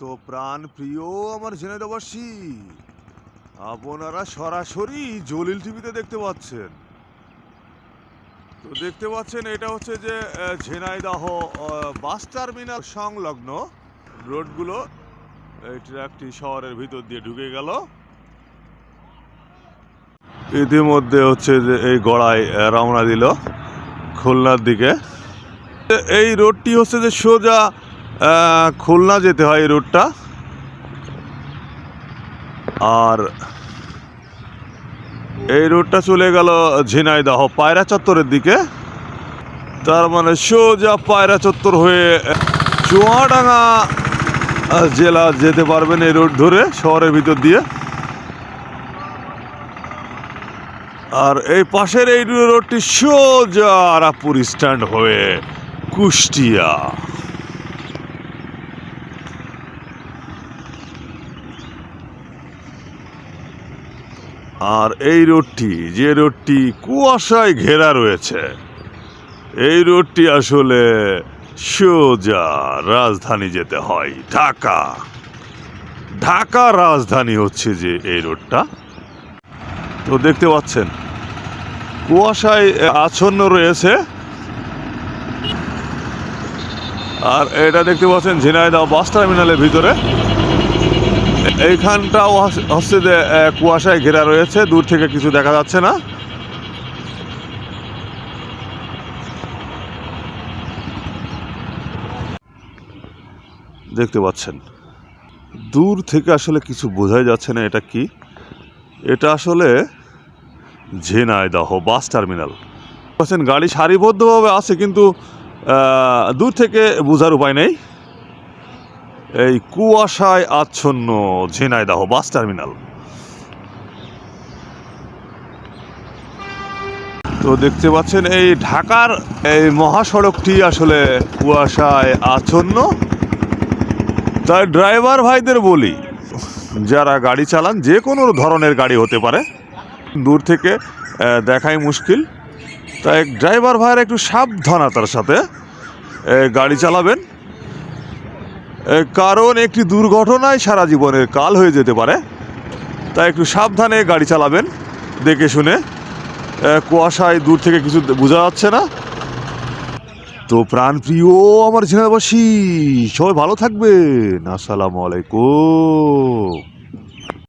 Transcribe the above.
তো প্রাণ প্রিয় আমার ঝিনাইদবাসী আপনারা সরাসরি জলিল টিভিতে দেখতে পাচ্ছেন। তো দেখতে পাচ্ছেন, এটা হচ্ছে যে ঝিনাইদহ বাস টার্মিনাল সংলগ্ন রোডগুলো। এই ট্রাকটি শহরের ভিতর দিয়ে ঢুকে গেল। ইতিমধ্যে হচ্ছে যে, এই গড়ায় রওনা দিল খুলনার দিকে। এই রোডটি হচ্ছে যে সোজা খুলনা যেতে হয় এই রোডটা আর এই রোডটা চলে গেল ঝিনাইদহ, পায়রা চত্বরের দিকে। তার মানে সোজা পায়রা চত্বর হয়ে চুয়াডাঙ্গা জেলা যেতে পারবেন এই রোড ধরে শহরের ভিতর দিয়ে। আর এই পাশের এই রোডটি সোজা রাপুর স্ট্যান্ড হয়ে কুষ্টিয়া। আর এই রোডটি, যে রোডটি কুয়াশায় ঘেরা রয়েছে, এই রোডটি আসলে সোজা রাজধানী যেতে হয়, ঢাকা। ঢাকা রাজধানী হচ্ছে যে এই রোডটা। তো দেখতে পাচ্ছেন, কুয়াশায় আচ্ছন্ন রয়েছে। আর এটা দেখতে পাচ্ছেন ঝিনাইদহ বাস টার্মিনালের ভিতরে। এইখানটাও হচ্ছে যে কুয়াশায় ঘেরা রয়েছে, দূর থেকে কিছু দেখা যাচ্ছে না। দেখতে পাচ্ছেন। দূর থেকে আসলে কিছু বোঝাই যাচ্ছে না এটা কি। এটা আসলে ঝিনাইদহ বাস টার্মিনাল। পাচ্ছেন, গাড়ি সারিবদ্ধভাবে আছে, কিন্তু দূর থেকে বোঝার উপায় নেই। এই কুয়াশায় আচ্ছন্ন ঝিনাইদাহ বাস টার্মিনাল। তো দেখতে পাচ্ছেন এই ঢাকার এই মহাসড়কটি আসলে কুয়াশায় আচ্ছন্ন। তাই ড্রাইভার ভাইদের বলি, যারা গাড়ি চালান, যে কোনো ধরনের গাড়ি হতে পারে, দূর থেকে দেখাই মুশকিল। তাই ড্রাইভার ভাইয়ের একটু সাবধানতার সাথে গাড়ি চালাবেন। কারণ একটি দুর্ঘটনায় সারা জীবনের কাল হয়ে যেতে পারে। তাই একটু সাবধানে গাড়ি চালাবেন, দেখে শুনে। কুয়াশায় দূর থেকে কিছু বোঝা যাচ্ছে না। তো প্রাণ প্রিয় আমার ঝিনাবাসী সবাই ভালো থাকবেন। আসসালামু আলাইকুম।